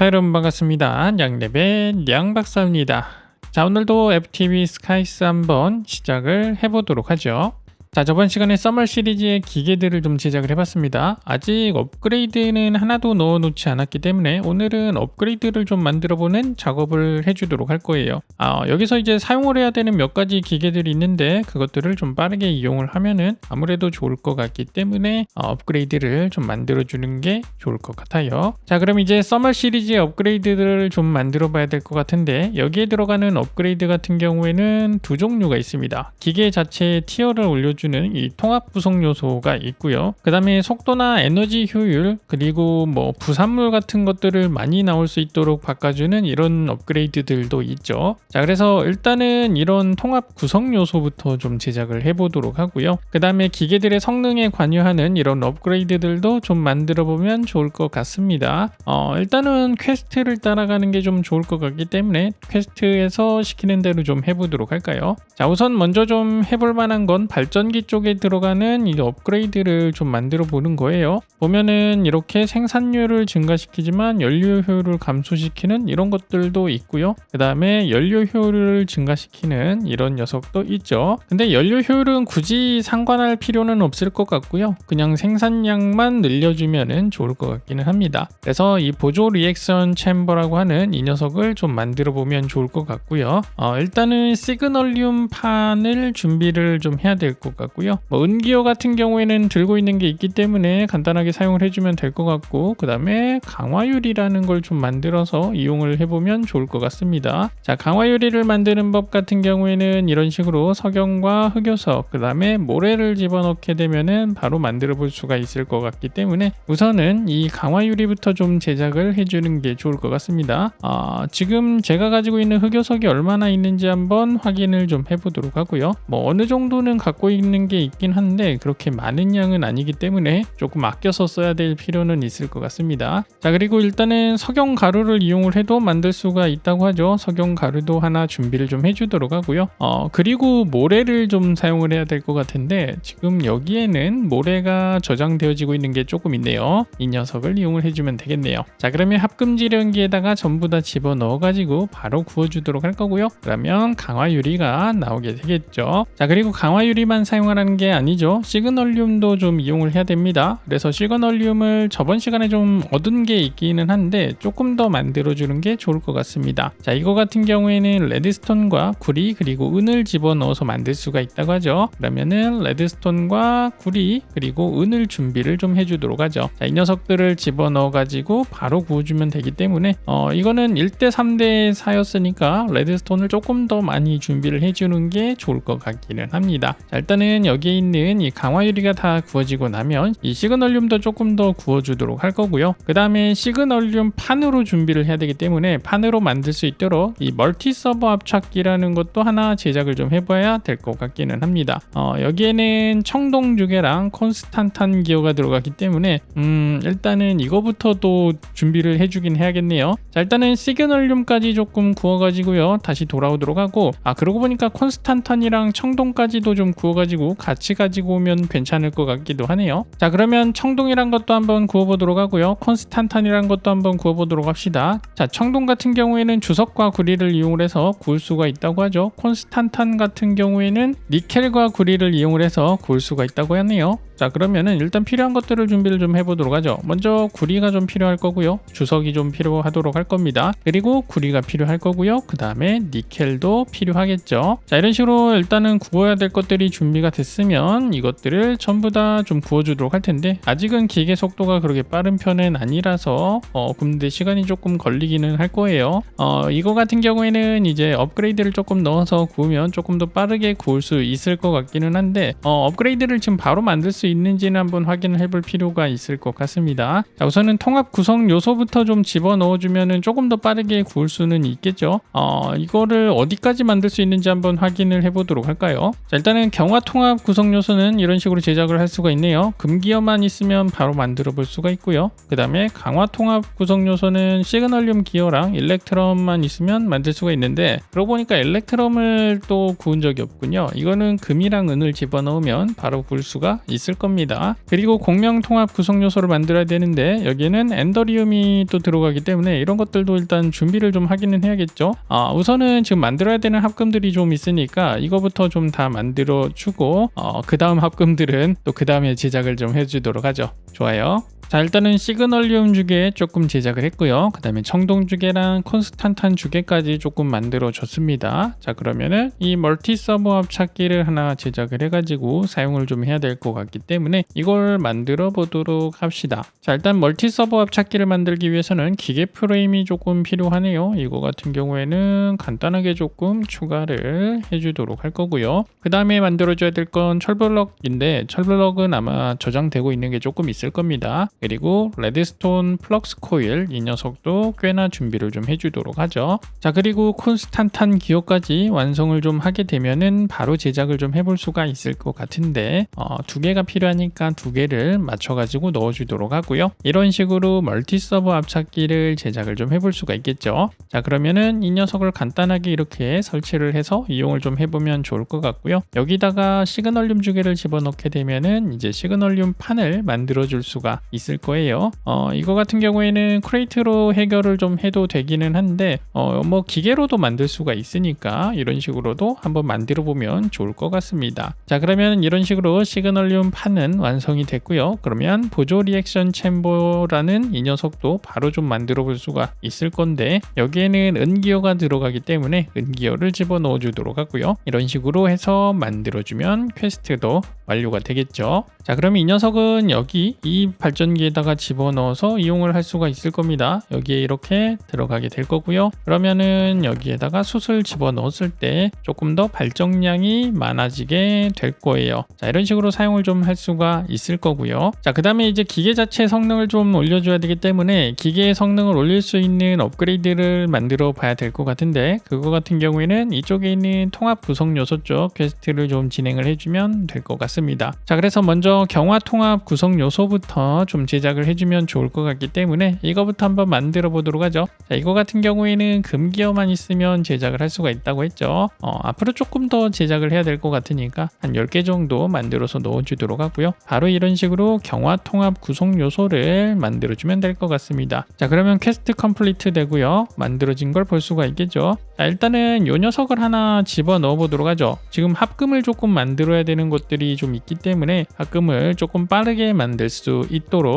자 여러분 반갑습니다. 양랩의 양박사입니다. 자 오늘도 FTV 스카이스 한번 시작을 해보도록 하죠. 자 저번 시간에 서멀 시리즈의 기계들을 좀 제작을 해봤습니다. 아직 업그레이드는 하나도 넣어 놓지 않았기 때문에 오늘은 업그레이드를 좀 만들어 보는 작업을 해주도록 할 거예요. 아, 여기서 이제 사용을 해야 되는 몇 가지 기계들이 있는데 그것들을 좀 빠르게 이용을 하면은 아무래도 좋을 것 같기 때문에 어, 업그레이드를 좀 만들어 주는 게 좋을 것 같아요. 자 그럼 이제 서멀 시리즈의 업그레이드들을 좀 만들어 봐야 될 것 같은데 여기에 들어가는 업그레이드 같은 경우에는 두 종류가 있습니다. 기계 자체에 티어를 올려 주는 이 통합 구성 요소가 있고요. 그 다음에 속도나 에너지 효율 그리고 뭐 부산물 같은 것들을 많이 나올 수 있도록 바꿔주는 이런 업그레이드들도 있죠. 자 그래서 일단은 이런 통합 구성 요소부터 좀 제작을 해보도록 하고요. 그 다음에 기계들의 성능에 관여하는 이런 업그레이드들도 좀 만들어 보면 좋을 것 같습니다. 어, 일단은 퀘스트를 따라가는 게 좀 좋을 것 같기 때문에 퀘스트에서 시키는 대로 좀 해보도록 할까요? 자 우선 먼저 좀 해볼 만한 건 발전 기 쪽에 들어가는 이 업그레이드를 좀 만들어 보는 거예요. 보면은 이렇게 생산율을 증가시키지만 연료 효율을 감소시키는 이런 것들도 있고요. 그 다음에 연료 효율을 증가시키는 이런 녀석도 있죠. 근데 연료 효율은 굳이 상관할 필요는 없을 것 같고요. 그냥 생산량만 늘려주면은 좋을 것 같기는 합니다. 그래서 이 보조 리액션 챔버라고 하는 이 녀석을 좀 만들어 보면 좋을 것 같고요. 어, 일단은 시그널륨 판을 준비를 좀 해야 될 것 같 고요. 뭐 은기어 같은 경우에는 들고 있는 게 있기 때문에 간단하게 사용을 해주면 될 것 같고 그 다음에 강화유리라는 걸 좀 만들어서 이용을 해보면 좋을 것 같습니다. 자 강화유리를 만드는 법 같은 경우에는 이런 식으로 석영과 흑요석 그 다음에 모래를 집어넣게 되면은 바로 만들어 볼 수가 있을 것 같기 때문에 우선은 이 강화유리부터 좀 제작을 해주는 게 좋을 것 같습니다. 아, 지금 제가 가지고 있는 흑요석이 얼마나 있는지 한번 확인을 좀 해보도록 하고요. 뭐 어느 정도는 갖고 있는 게 있긴 한데 그렇게 많은 양은 아니기 때문에 조금 아껴서 써야 될 필요는 있을 것 같습니다. 자 그리고 일단은 석영 가루를 이용을 해도 만들 수가 있다고 하죠. 석영 가루도 하나 준비를 좀 해주도록 하고요. 어 그리고 모래를 좀 사용을 해야 될 것 같은데 지금 여기에는 모래가 저장되어지고 있는 게 조금 있네요. 이 녀석을 이용을 해주면 되겠네요. 자 그러면 합금지령기에다가 전부 다 집어 넣어가지고 바로 구워주도록 할 거고요. 그러면 강화유리가 나오게 되겠죠. 자 그리고 강화유리만 사용 하라는 게 아니죠. 시그널륨도 좀 이용을 해야 됩니다. 그래서 시그널륨을 저번 시간에 좀 얻은 게 있기는 한데 조금 더 만들어주는 게 좋을 것 같습니다. 자 이거 같은 경우에는 레드스톤과 구리 그리고 은을 집어넣어서 만들 수가 있다고 하죠. 그러면은 레드스톤과 구리 그리고 은을 준비를 좀 해주도록 하죠. 자 이 녀석들을 집어넣어 가지고 바로 구워주면 되기 때문에 어 이거는 1대 3대 사였으니까 레드스톤을 조금 더 많이 준비를 해주는 게 좋을 것 같기는 합니다. 자 일단은 여기에 있는 이 강화 유리가 다 구워지고 나면 이 시그널륨도 조금 더 구워주도록 할 거고요. 그 다음에 시그널륨 판으로 준비를 해야 되기 때문에 판으로 만들 수 있도록 이 멀티 서버 압착기라는 것도 하나 제작을 좀 해봐야 될 것 같기는 합니다. 어, 여기에는 청동 주개랑 콘스탄탄 기어가 들어가기 때문에 음, 일단은 이거부터 또 준비를 해주긴 해야겠네요. 자 일단은 시그널륨까지 조금 구워가지고요 다시 돌아오도록 하고 아 그러고 보니까 콘스탄탄이랑 청동까지도 좀 구워가지고 같이 가지고 오면 괜찮을 것 같기도 하네요. 자 그러면 청동이란 것도 한번 구워보도록 하고요. 콘스탄탄이란 것도 한번 구워보도록 합시다. 자 청동 같은 경우에는 주석과 구리를 이용을 해서 구울 수가 있다고 하죠. 콘스탄탄 같은 경우에는 니켈과 구리를 이용을 해서 구울 수가 있다고 하네요. 자 그러면은 일단 필요한 것들을 준비를 좀 해보도록 하죠 먼저 구리가 좀 필요할 거고요 주석이 좀 필요하도록 할 겁니다 그리고 구리가 필요할 거고요 그 다음에 니켈도 필요하겠죠 자 이런 식으로 일단은 구워야 될 것들이 준비가 됐으면 이것들을 전부 다 좀 구워주도록 할 텐데 아직은 기계 속도가 그렇게 빠른 편은 아니라서 어 근데 시간이 조금 걸리기는 할 거예요 어 이거 같은 경우에는 이제 업그레이드를 조금 넣어서 구우면 조금 더 빠르게 구울 수 있을 것 같기는 한데 어 업그레이드를 지금 바로 만들 수 있는지는 한번 확인을 해볼 필요가 있을 것 같습니다. 자, 우선은 통합 구성 요소부터 좀 집어 넣어주면은 조금 더 빠르게 구울 수는 있겠죠. 어, 이거를 어디까지 만들 수 있는지 한번 확인을 해보도록 할까요? 자, 일단은 경화 통합 구성 요소는 이런 식으로 제작을 할 수가 있네요. 금기어만 있으면 바로 만들어 볼 수가 있고요. 그 다음에 강화 통합 구성 요소는 시그널륨 기어랑 일렉트럼만 있으면 만들 수가 있는데 그러고 보니까 일렉트럼을 또 구운 적이 없군요. 이거는 금이랑 은을 집어넣으면 바로 구울 수가 있을 겁니다. 그리고 공명 통합 구성 요소를 만들어야 되는데 여기에는 엔더리움이 또 들어가기 때문에 이런 것들도 일단 준비를 좀 하기는 해야겠죠. 아, 우선은 지금 만들어야 되는 합금들이 좀 있으니까 이거부터 좀 다 만들어 주고 어, 그 다음 합금들은 또 그 다음에 제작을 좀 해주도록 하죠. 좋아요. 자 일단은 시그널륨 주개 조금 제작을 했고요. 그 다음에 청동 주개랑 콘스탄탄 주개까지 조금 만들어 줬습니다. 자 그러면은 이 멀티 서버 합 찾기를 하나 제작을 해 가지고 사용을 좀 해야 될 것 같기 때문에 이걸 만들어 보도록 합시다. 자 일단 멀티 서버 합 찾기를 만들기 위해서는 기계 프레임이 조금 필요하네요. 이거 같은 경우에는 간단하게 조금 추가를 해주도록 할 거고요. 그 다음에 만들어 줘야 될 건 철블럭인데 철블럭은 아마 저장되고 있는 게 조금 있을 겁니다 그리고 레드스톤 플럭스 코일 이 녀석도 꽤나 준비를 좀 해주도록 하죠. 자 그리고 콘스탄탄 기호까지 완성을 좀 하게 되면은 바로 제작을 좀 해볼 수가 있을 것 같은데 어, 두 개가 필요하니까 두 개를 맞춰가지고 넣어주도록 하고요. 이런 식으로 멀티 서버 앞찾기를 제작을 좀 해볼 수가 있겠죠. 자 그러면은 이 녀석을 간단하게 이렇게 설치를 해서 이용을 좀 해보면 좋을 것 같고요. 여기다가 시그널륨 주개를 집어넣게 되면은 이제 시그널륨 판을 만들어 줄 수가 있을 거예요. 어, 이거 같은 경우에는 크레이트로 해결을 좀 해도 되기는 한데 어, 뭐 기계로도 만들 수가 있으니까 이런 식으로도 한번 만들어 보면 좋을 것 같습니다. 자 그러면 이런 식으로 시그널륨 판은 완성이 됐고요. 그러면 보조 리액션 챔버라는 이 녀석도 바로 좀 만들어 볼 수가 있을 건데 여기에는 은기어가 들어가기 때문에 은기어를 집어넣어 주도록 하고요. 이런 식으로 해서 만들어 주면 퀘스트도 완료가 되겠죠. 자 그러면 이 녀석은 여기 이 발전기 에다가 집어넣어서 이용을 할 수가 있을 겁니다. 여기에 이렇게 들어가게 될 거고요. 그러면은 여기에다가 숯을 집어넣었을 때 조금 더 발전량이 많아지게 될 거예요. 자 이런 식으로 사용을 좀 할 수가 있을 거고요. 자 그 다음에 이제 기계 자체 성능을 좀 올려줘야 되기 때문에 기계의 성능을 올릴 수 있는 업그레이드를 만들어 봐야 될 것 같은데 그거 같은 경우에는 이쪽에 있는 통합 구성 요소 쪽 퀘스트를 좀 진행을 해주면 될 것 같습니다. 자 그래서 먼저 경화 통합 구성 요소부터 좀 제작을 해주면 좋을 것 같기 때문에 이거부터 한번 만들어 보도록 하죠. 자 이거 같은 경우에는 금기어만 있으면 제작을 할 수가 있다고 했죠. 어, 앞으로 조금 더 제작을 해야 될 것 같으니까 한 10개 정도 만들어서 넣어주도록 하고요. 바로 이런 식으로 경화 통합 구성 요소를 만들어주면 될 것 같습니다. 자 그러면 퀘스트 컴플리트 되고요. 만들어진 걸 볼 수가 있겠죠. 자 일단은 요 녀석을 하나 집어 넣어 보도록 하죠. 지금 합금을 조금 만들어야 되는 것들이 좀 있기 때문에 합금을 조금 빠르게 만들 수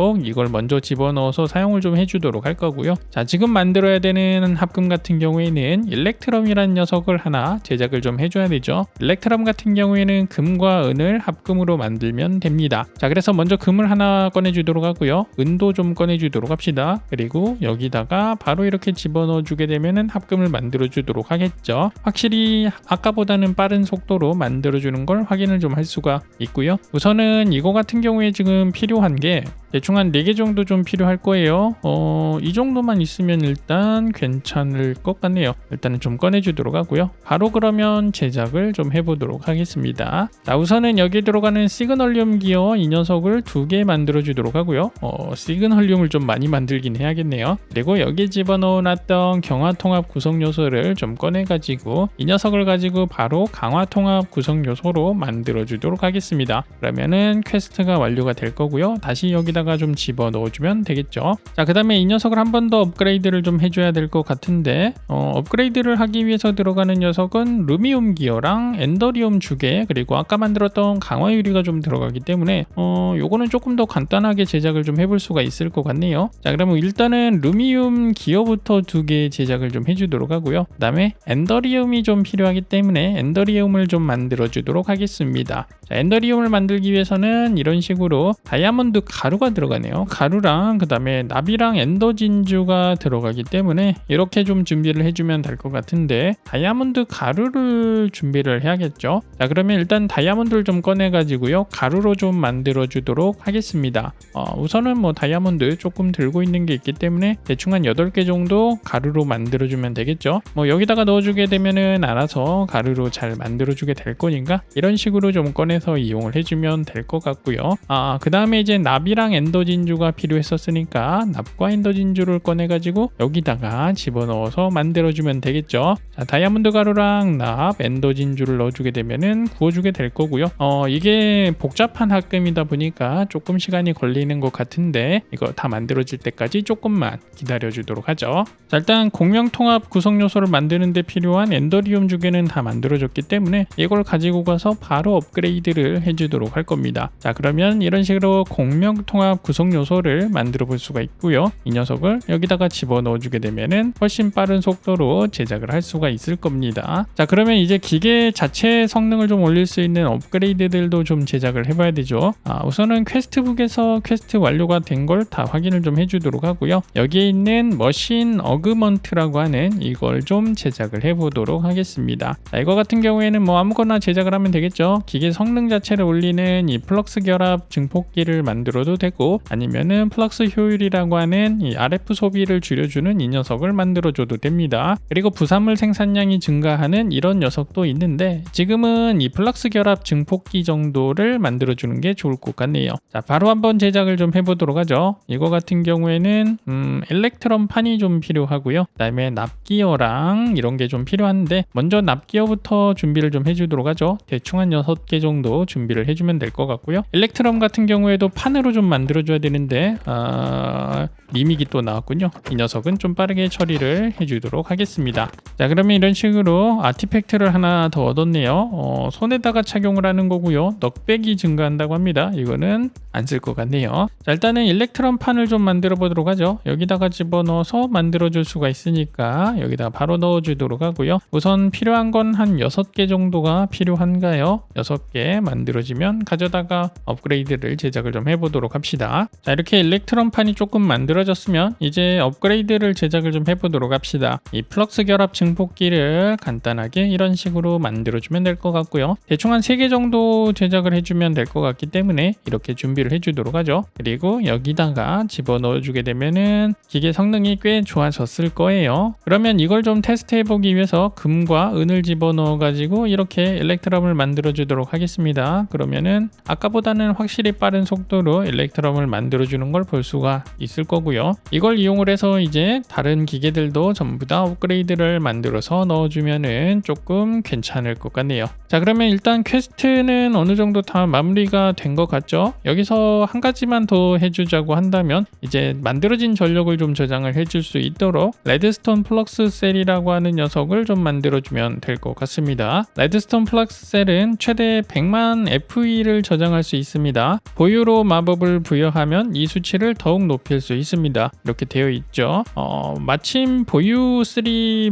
있도록 이걸 먼저 집어넣어서 사용을 좀 해주도록 할 거고요. 자 지금 만들어야 되는 합금 같은 경우에는 일렉트럼이라는 녀석을 하나 제작을 좀 해줘야 되죠. 일렉트럼 같은 경우에는 금과 은을 합금으로 만들면 됩니다. 자 그래서 먼저 금을 하나 꺼내주도록 하고요. 은도 좀 꺼내주도록 합시다. 그리고 여기다가 바로 이렇게 집어넣어 주게 되면은 합금을 만들어 주도록 하겠죠. 확실히 아까보다는 빠른 속도로 만들어 주는 걸 확인을 좀 할 수가 있고요. 우선은 이거 같은 경우에 지금 필요한 게 대충 한 4개 정도 좀 필요할 거예요. 어, 이 정도만 있으면 일단 괜찮을 것 같네요. 일단은 좀 꺼내주도록 하고요. 바로 그러면 제작을 좀 해보도록 하겠습니다. 자, 우선은 여기에 들어가는 시그널륨 기어 이 녀석을 두 개 만들어 주도록 하고요. 어, 시그널륨을 좀 많이 만들긴 해야겠네요. 그리고 여기에 집어넣어 놨던 경화통합 구성 요소를 좀 꺼내가지고 이 녀석을 가지고 바로 강화통합 구성 요소로 만들어 주도록 하겠습니다. 그러면은 퀘스트가 완료가 될 거고요. 다시 여기다 가 좀 집어 넣어주면 되겠죠. 자, 그 다음에 이 녀석을 한 번 더 업그레이드를 좀 해줘야 될 것 같은데 어, 업그레이드를 하기 위해서 들어가는 녀석은 루미움 기어랑 엔더리움 주개 그리고 아까 만들었던 강화 유리가 좀 들어가기 때문에 어, 요거는 조금 더 간단하게 제작을 좀 해볼 수가 있을 것 같네요. 자, 그러면 일단은 루미움 기어부터 두 개 제작을 좀 해주도록 하고요. 그 다음에 엔더리움이 좀 필요하기 때문에 엔더리움을 좀 만들어 주도록 하겠습니다. 자, 엔더리움을 만들기 위해서는 이런 식으로 다이아몬드 가루가 들어가네요. 가루랑 그 다음에 나비랑 엔더 진주가 들어가기 때문에 이렇게 좀 준비를 해주면 될 것 같은데 다이아몬드 가루를 준비를 해야겠죠. 자 그러면 일단 다이아몬드를 좀 꺼내가지고요 가루로 좀 만들어 주도록 하겠습니다. 어, 우선은 뭐 다이아몬드 조금 들고 있는 게 있기 때문에 대충 한 8개 정도 가루로 만들어 주면 되겠죠. 뭐 여기다가 넣어주게 되면은 알아서 가루로 잘 만들어 주게 될 거니까 이런 식으로 좀 꺼내서 이용을 해주면 될 것 같고요. 아, 그 다음에 이제 납이랑 엔더 진주가 필요했었으니까 납과 엔더 진주를 꺼내가지고 여기다가 집어넣어서 만들어주면 되겠죠. 자, 다이아몬드 가루랑 납, 엔더 진주를 넣어주게 되면은 구워주게 될 거고요. 어, 이게 복잡한 합금이다 보니까 조금 시간이 걸리는 것 같은데 이거 다 만들어질 때까지 조금만 기다려주도록 하죠. 자, 일단 공명통합 구성 요소를 만드는데 필요한 엔더리움 주개는 다 만들어졌기 때문에 이걸 가지고 가서 바로 업그레이드를 해주도록 할 겁니다. 자, 그러면 이런 식으로 공명통합 구성 요소를 만들어 볼 수가 있고요. 이 녀석을 여기다가 집어넣어 주게 되면은 훨씬 빠른 속도로 제작을 할 수가 있을 겁니다. 자, 그러면 이제 기계 자체 성능을 좀 올릴 수 있는 업그레이드들도 좀 제작을 해봐야 되죠. 아, 우선은 퀘스트북에서 퀘스트 완료가 된 걸 다 확인을 좀 해주도록 하고요. 여기에 있는 머신 어그먼트라고 하는 이걸 좀 제작을 해보도록 하겠습니다. 자, 이거 같은 경우에는 뭐 아무거나 제작을 하면 되겠죠. 기계 성능 자체를 올리는 이 플럭스 결합 증폭기를 만들어도 되고 아니면은 플럭스 효율이라고 하는 이 RF 소비를 줄여주는 이 녀석을 만들어줘도 됩니다. 그리고 부산물 생산량이 증가하는 이런 녀석도 있는데 지금은 이 플럭스 결합 증폭기 정도를 만들어주는 게 좋을 것 같네요. 자, 바로 한번 제작을 좀 해보도록 하죠. 이거 같은 경우에는 음, 엘렉트론 판이 좀 필요하고요. 그 다음에 납기어랑 이런 게 좀 필요한데 먼저 납기어부터 준비를 좀 해주도록 하죠. 대충 한 6개 정도 준비를 해주면 될 것 같고요. 엘렉트럼 같은 경우에도 판으로 좀 만들 어줘야 되는데 아, 미믹이 또 나왔군요. 이 녀석은 좀 빠르게 처리를 해주도록 하겠습니다. 자 그러면 이런 식으로 아티팩트를 하나 더 얻었네요. 어, 손에다가 착용을 하는 거고요. 넉백이 증가한다고 합니다. 이거는 안 쓸 것 같네요. 자 일단은 일렉트론 판을 좀 만들어 보도록 하죠. 여기다가 집어넣어서 만들어 줄 수가 있으니까 여기다 바로 넣어 주도록 하고요. 우선 필요한 건 한 6개 정도가 필요한가요? 6개 만들어지면 가져다가 업그레이드를 제작을 좀 해보도록 합시다. 자 이렇게 일렉트론 판이 조금 만들어졌으면 이제 업그레이드를 제작을 좀 해보도록 합시다. 이 플럭스 결합 증폭기를 간단하게 이런 식으로 만들어주면 될 것 같고요. 대충 한 3개 정도 제작을 해주면 될 것 같기 때문에 이렇게 준비를 해주도록 하죠. 그리고 여기다가 집어넣어 주게 되면은 기계 성능이 꽤 좋아졌을 거예요. 그러면 이걸 좀 테스트 해보기 위해서 금과 은을 집어넣어 가지고 이렇게 일렉트럼을 만들어 주도록 하겠습니다. 그러면은 아까보다는 확실히 빠른 속도로 일렉트럼 을 만들어 주는 걸 볼 수가 있을 거고요. 이걸 이용을 해서 이제 다른 기계들도 전부 다 업그레이드를 만들어서 넣어주면은 조금 괜찮을 것 같네요. 자 그러면 일단 퀘스트는 어느 정도 다 마무리가 된 것 같죠? 여기서 한 가지만 더 해주자고 한다면 이제 만들어진 전력을 좀 저장을 해줄 수 있도록 레드스톤 플럭스 셀이라고 하는 녀석을 좀 만들어주면 될 것 같습니다. 레드스톤 플럭스 셀은 최대 100만 FE를 저장할 수 있습니다. 보유로 마법을 부 여하면 이 수치를 더욱 높일 수 있습니다. 이렇게 되어 있죠. 어, 마침 보유 3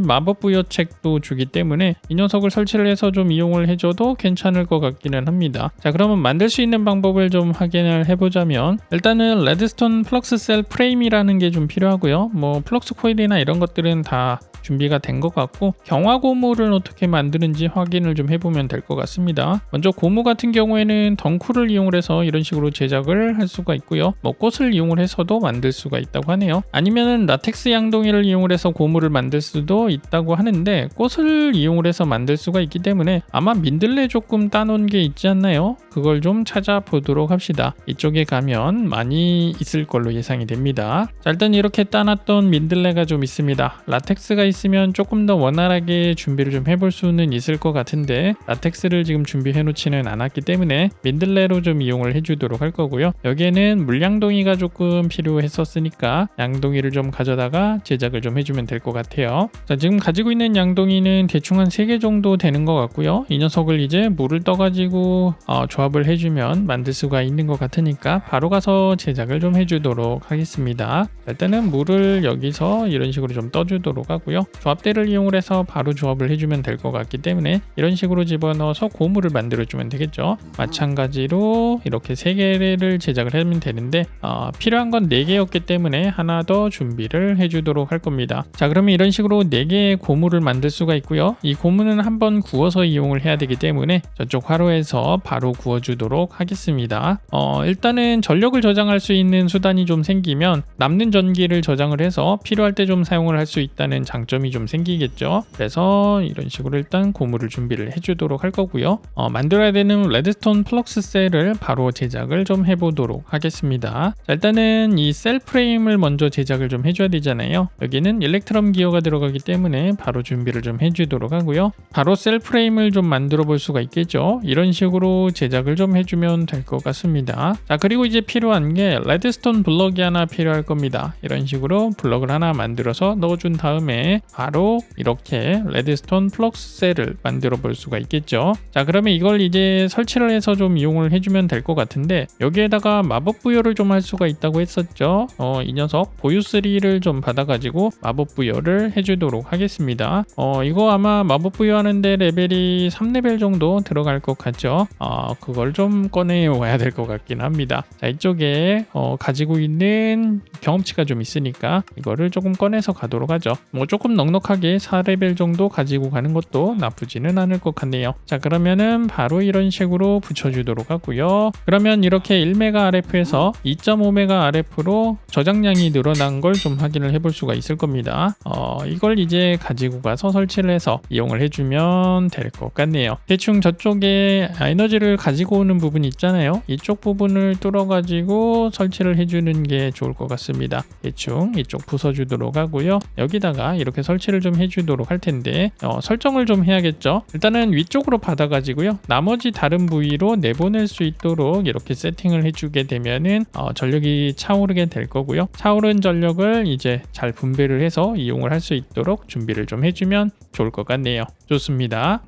마법 부여 책도 주기 때문에 이 녀석을 설치를 해서 좀 이용을 해줘도 괜찮을 것 같기는 합니다. 자 그러면 만들 수 있는 방법을 좀 확인을 해보자면 일단은 레드스톤 플럭스 셀 프레임이라는 게 좀 필요하고요. 뭐 플럭스 코일이나 이런 것들은 다 준비가 된 것 같고 경화 고무를 어떻게 만드는지 확인을 좀 해보면 될 것 같습니다. 먼저 고무 같은 경우에는 덩쿨을 이용을 해서 이런 식으로 제작을 할 수가 있고요. 뭐 꽃을 이용을 해서도 만들 수가 있다고 하네요. 아니면은 라텍스 양동이를 이용을 해서 고무를 만들 수도 있다고 하는데 꽃을 이용을 해서 만들 수가 있기 때문에 아마 민들레 조금 따놓은 게 있지 않나요? 그걸 좀 찾아보도록 합시다. 이쪽에 가면 많이 있을 걸로 예상이 됩니다. 자, 일단 이렇게 따놨던 민들레가 좀 있습니다. 라텍스가 있으면 조금 더 원활하게 준비를 좀 해볼 수는 있을 것 같은데 라텍스를 지금 준비해 놓지는 않았기 때문에 민들레로 좀 이용을 해주도록 할 거고요. 여기에는 물량동이가 조금 필요했었으니까 양동이를 좀 가져다가 제작을 좀 해주면 될 것 같아요. 자 지금 가지고 있는 양동이는 대충 한 3개 정도 되는 것 같고요. 이 녀석을 이제 물을 떠가지고 어, 조합을 해주면 만들 수가 있는 것 같으니까 바로 가서 제작을 좀 해주도록 하겠습니다. 일단은 물을 여기서 이런 식으로 좀 떠주도록 하고요. 조합대를 이용을 해서 바로 조합을 해주면 될 것 같기 때문에 이런 식으로 집어넣어서 고무를 만들어주면 되겠죠. 마찬가지로 이렇게 3개를 제작을 하면 되는데 어, 필요한 건 4개였기 때문에 하나 더 준비를 해주도록 할 겁니다. 자 그러면 이런 식으로 4개의 고무를 만들 수가 있고요. 이 고무는 한번 구워서 이용을 해야 되기 때문에 저쪽 화로에서 바로 구워주도록 하겠습니다. 어, 일단은 전력을 저장할 수 있는 수단이 좀 생기면 남는 전기를 저장을 해서 필요할 때 좀 사용을 할 수 있다는 장점이 좀 생기겠죠. 그래서 이런 식으로 일단 고무를 준비를 해주도록 할 거고요. 어, 만들어야 되는 레드스톤 플럭스 셀을 바로 제작을 좀 해보도록 하겠습니다. 자, 일단은 이 셀 프레임을 먼저 제작을 좀 해줘야 되잖아요. 여기는 일렉트럼 기어가 들어가기 때문에 바로 준비를 좀 해주도록 하고요. 바로 셀 프레임을 좀 만들어 볼 수가 있겠죠. 이런 식으로 제작을 좀 해주면 될 것 같습니다. 자 그리고 이제 필요한 게 레드스톤 블럭이 하나 필요할 겁니다. 이런 식으로 블럭을 하나 만들어서 넣어준 다음에 바로 이렇게 레드스톤 플럭스 셀을 만들어 볼 수가 있겠죠. 자 그러면 이걸 이제 설치를 해서 좀 이용을 해주면 될 것 같은데 여기에다가 마법 부여를 좀 할 수가 있다고 했었죠. 어, 이 녀석 보유 3를 좀 받아가지고 마법 부여를 해주도록 하겠습니다. 어, 이거 아마 마법 부여하는데 레벨이 3레벨 정도 들어갈 것 같죠. 어, 그걸 좀 꺼내 와야 될 것 같긴 합니다. 자 이쪽에 어, 가지고 있는 경험치가 좀 있으니까 이거를 조금 꺼내서 가도록 하죠. 뭐 조금 넉넉하게 4레벨 정도 가지고 가는 것도 나쁘지는 않을 것 같네요. 자 그러면은 바로 이런 식으로 붙여주도록 하고요. 그러면 이렇게 1메가 RF 에서 2.5메가 RF로 저장량이 늘어난 걸 좀 확인을 해볼 수가 있을 겁니다. 어, 이걸 이제 가지고 가서 설치를 해서 이용을 해주면 될 것 같네요. 대충 저쪽에 에너지를 가지고 오는 부분 있잖아요. 이쪽 부분을 뚫어가지고 설치를 해주는 게 좋을 것 같습니다. 대충 이쪽 부숴주도록 하고요. 여기다가 이렇게 설치를 좀 해주도록 할 텐데 어, 설정을 좀 해야겠죠. 일단은 위쪽으로 받아가지고요. 나머지 다른 부위로 내보낼 수 있도록 이렇게 세팅을 해주게 되면은 어, 전력이 차오르게 될 거고요. 차오른 전력을 이제 잘 분배를 해서 이용을 할 수 있도록 준비를 좀 해주면 좋을 것 같네요. 좋습니다.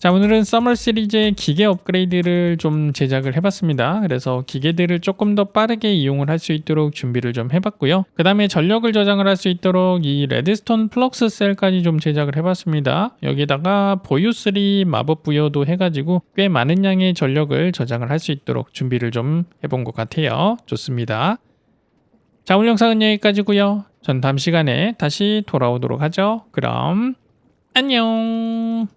자 오늘은 서머 시리즈의 기계 업그레이드를 좀 제작을 해봤습니다. 그래서 기계들을 조금 더 빠르게 이용을 할 수 있도록 준비를 좀 해봤고요. 그 다음에 전력을 저장을 할 수 있도록 이 레드스톤 플럭스 셀까지 좀 제작을 해봤습니다. 여기다가 보유3 마법 부여도 해가지고 꽤 많은 양의 전력을 저장을 할 수 있도록 준비를 좀 해본 것 같아요. 좋습니다. 자 오늘 영상은 여기까지고요. 전 다음 시간에 다시 돌아오도록 하죠. 그럼 안녕.